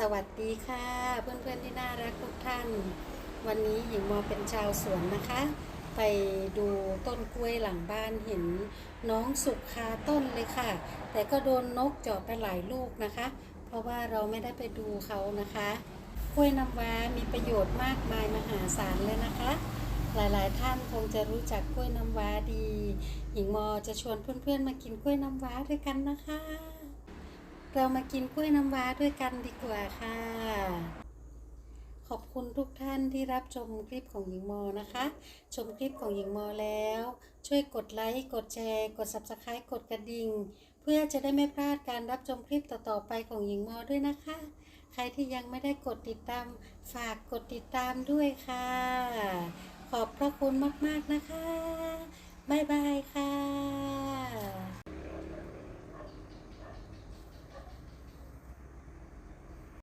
สวัสดีค่ะ เพื่อนๆที่น่ารักทุกท่าน วันนี้หญิงมอเป็นชาวสวนนะคะ ไปดูต้นกล้วยหลังบ้านเห็นน้องสุกคาต้นเลยค่ะ แต่ก็โดนนกเจาะไปหลายลูกนะคะ เพราะว่าเราไม่ได้ไปดูเขานะคะ กล้วยน้ำว้ามีประโยชน์มากมายมหาศาลเลยนะคะ หลายๆท่านคงจะรู้จักกล้วยน้ำว้าดี หญิงมอจะชวนเพื่อนๆมากินกล้วยน้ำว้าด้วยกันนะคะ เรามากินกล้วยน้ำว้าด้วยกันดีกว่าค่ะ ขอบคุณทุกท่านที่รับชมคลิปของหญิงมอนะคะ ชมคลิปของหญิงมอแล้ว ช่วยกดไลค์กดแชร์ กด subscribe กดกระดิ่ง เพื่อจะได้ไม่พลาดการรับชมคลิปต่อๆไปของหญิงมอด้วยนะคะ ใครที่ยังไม่ได้กดติดตาม ฝากกดติดตามด้วยค่ะ ขอบพระคุณมากๆนะคะบ๊ายบายค่ะ